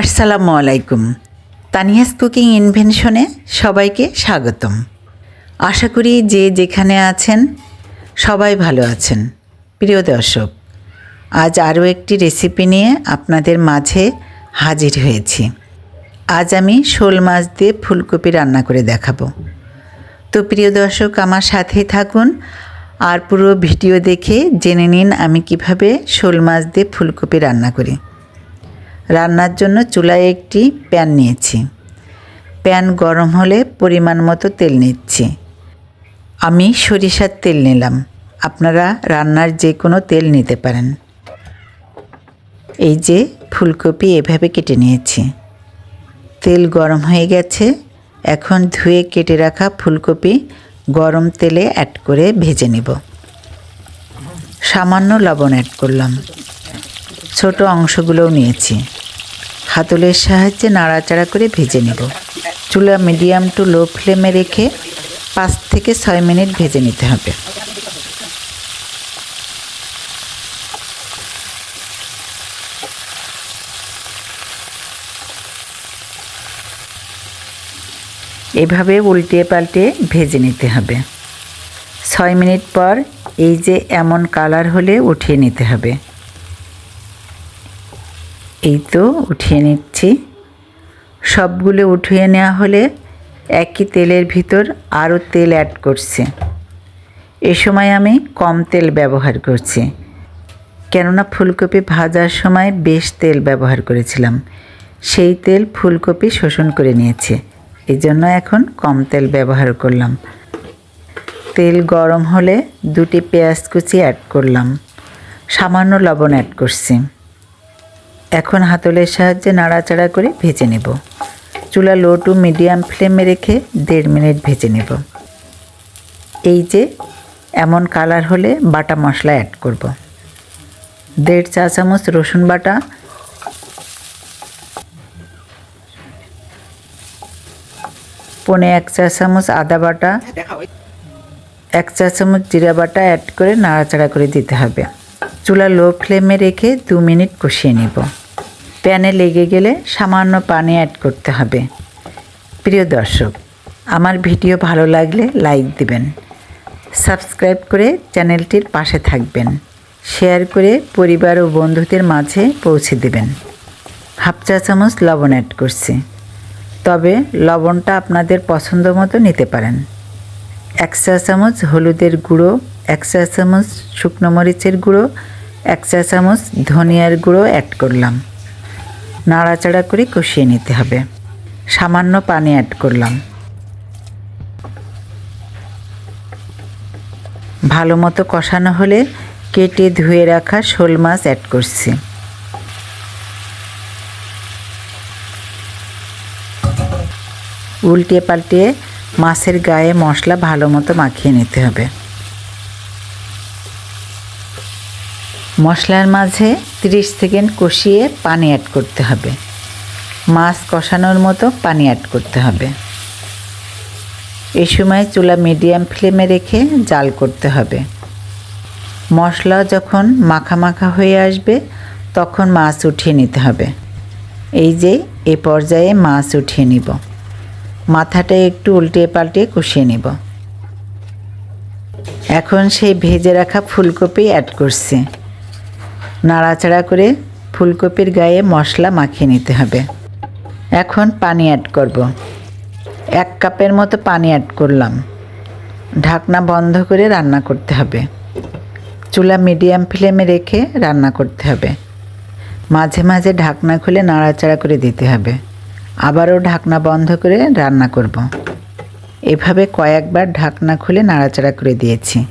আসসালামু আলাইকুম। তানিয়াস কুকিং ইনভেনশনে সবাইকে স্বাগতম। আশা করি যে যেখানে আছেন সবাই ভালো আছেন। প্রিয় দর্শক, আজ আরও একটি রেসিপি নিয়ে আপনাদের মাঝে হাজির হয়েছি। আজ আমি শোল মাছ দিয়ে ফুলকপি রান্না করে দেখাবো। তো প্রিয় দর্শক, আমার সাথেই থাকুন আর পুরো ভিডিও দেখে জেনে নিন আমি কীভাবে শোল মাছ দিয়ে ফুলকপি রান্না করি। রান্নার জন্য চুলায় একটি প্যান নিয়েছি। প্যান গরম হলে পরিমাণ মতো তেল নিচ্ছি। আমি সরিষার তেল নিলাম। আপনারা রান্নার যে কোনো তেল নিতে পারেন। এই যে ফুলকপি এভাবে কেটে নিয়েছি। তেল গরম হয়ে গেছে। এখন ধুয়ে কেটে রাখা ফুলকপি গরম তেলে অ্যাড করে ভেজে নেব। সামান্য লবণ অ্যাড করলাম। ছোট অংশগুলোও নিয়েছি। হাতলের সাহায্যে নাড়াচাড়া করে ভেজে নেব। চুলা মিডিয়াম টু লো ফ্লেমে রেখে পাঁচ থেকে ছয় মিনিট ভেজে নিতে হবে। এভাবে উল্টে পাল্টে ভেজে নিতে হবে। ছয় মিনিট পর এই যে এমন কালার হলে উঠিয়ে নিতে হবে। এই তো উঠিয়ে নিচ্ছি। সবগুলো উঠিয়ে নেওয়া হলে একই তেলের ভিতর আরও তেল অ্যাড করছি। এ সময় আমি কম তেল ব্যবহার করছি। কেননা ফুলকপি ভাজার সময় বেশ তেল ব্যবহার করেছিলাম। সেই তেল ফুলকপি শোষণ করে নিয়েছে। এই জন্য এখন কম তেল ব্যবহার করলাম। তেল গরম হলে দুটি পেঁয়াজ কুচি অ্যাড করলাম। সামান্য লবণ অ্যাড করছি। এখন হাতলের সাহায্যে নাড়াচাড়া করে ভেজে নেব। চুলা লো টু মিডিয়াম ফ্লেমে রেখে দেড় মিনিট ভেজে নেব। এই যে, এমন কালার হলে বাটা মশলা অ্যাড করব। দেড় চা চামচ রসুন বাটা। পনে এক চা চামচ আদা বাটা। এক চা চামচ জিরা বাটা অ্যাড করে নাড়াচাড়া করে দিতে হবে। চুলা লো ফ্লেমে রেখে দু মিনিট কষিয়ে নেব। প্যানে লেগে গেলে সামান্য পানি অ্যাড করতে হবে। প্রিয় দর্শক, আমার ভিডিও ভালো লাগলে লাইক দিবেন। সাবস্ক্রাইব করে চ্যানেলটির পাশে থাকবেন। শেয়ার করে পরিবার ও বন্ধুদের মাঝে পৌঁছে দেবেন। হাফ চা চামচ লবণ অ্যাড করছি। তবে লবণটা আপনাদের পছন্দ মতো নিতে পারেন। এক চা চামচ হলুদের গুঁড়ো, এক চা চামচ শুকনো মরিচের গুঁড়ো, এক চা চামচ ধনিয়ার গুঁড়ো অ্যাড করলাম। নাড়াচাড়া করে কষিয়ে নিতে হবে। সামান্য পানি অ্যাড করলাম। ভালো মতো কষানো হলে কেটে ধুয়ে রাখা শোল মাছ অ্যাড করছি। উল্টে পাল্টে মাছের গায়ে মশলা ভালো মতো মাখিয়ে নিতে হবে। মশলার মাঝে 30 সেকেন্ড কষিয়ে পানি অ্যাড করতে হবে। মাছ কষানোর মতো পানি অ্যাড করতে হবে। এই সময় চুলা মিডিয়াম ফ্লেমে রেখে জাল করতে হবে। মশলা যখন মাখা মাখা হয়ে আসবে, তখন মাছ উঠিয়ে নিতে হবে। এই যে, এ পর্যায়ে মাছ উঠিয়ে নিব। মাথাটা একটু উল্টে পাল্টে কষিয়ে নেব। এখন সেই ভেজে রাখা ফুলকপি অ্যাড করছি। নাড়াচাড়া করে ফুলকপির গায়ে মশলা মাখিয়ে নিতে হবে। এখন পানি অ্যাড করব। এক কাপের মতো পানি অ্যাড করলাম। ঢাকনা বন্ধ করে রান্না করতে হবে। চুলা মিডিয়াম ফ্লেমে রেখে রান্না করতে হবে। মাঝে মাঝে ঢাকনা খুলে নাড়াচাড়া করে দিতে হবে। আবারও ঢাকনা বন্ধ করে রান্না করব। এভাবে কয়েকবার ঢাকনা খুলে নাড়াচাড়া করে দিয়েছি।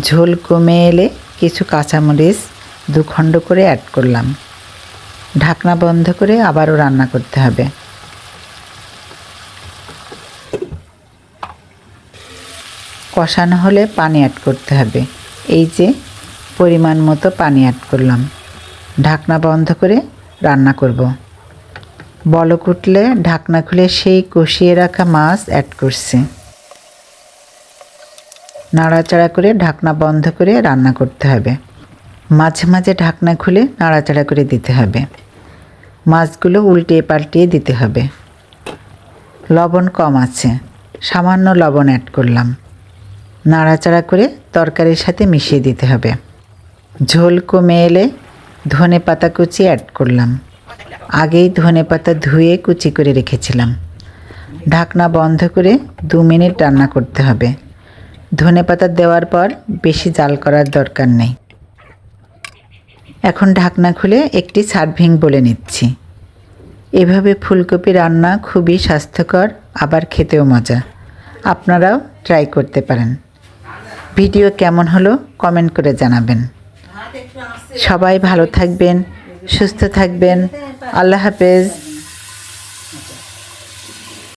ঝোল কমে এলে কিছু কাঁচামরিচ দুখণ্ড করে অ্যাড করলাম। ঢাকনা বন্ধ করে আবারও রান্না করতে হবে। কষানো হলে পানি অ্যাড করতে হবে। এই যে পরিমাণ মতো পানি অ্যাড করলাম। ঢাকনা বন্ধ করে রান্না করব। বলক উঠলে ঢাকনা খুলে সেই কষিয়ে রাখা মাছ অ্যাড করছি। নাড়াচাড়া করে ঢাকনা বন্ধ করে রান্না করতে হবে। মাঝে মাঝে ঢাকনা খুলে নাড়াচাড়া করে দিতে হবে। মাছগুলো উল্টিয়ে পাল্টিয়ে দিতে হবে। লবণ কম আছে, সামান্য লবণ অ্যাড করলাম। নাড়াচাড়া করে তরকারির সাথে মিশিয়ে দিতে হবে। ঝোল কমে এলে ধনে পাতা কুচি অ্যাড করলাম। আগেই ধনে পাতা ধুয়ে কুচি করে রেখেছিলাম। ঢাকনা বন্ধ করে দু মিনিট রান্না করতে হবে। ধনে পাতা দেওয়ার পর বেশি জাল করার দরকার নেই। এখন ঢাকনা খুলে একটি সার্ভিং বলে নিচ্ছি। এভাবে ফুলকপি রান্না খুবই স্বাস্থ্যকর, আবার খেতেও মজা। আপনারাও ট্রাই করতে পারেন। ভিডিও কেমন হলো কমেন্ট করে জানাবেন। সবাই ভালো থাকবেন, সুস্থ থাকবেন। আল্লাহ হাফেজ।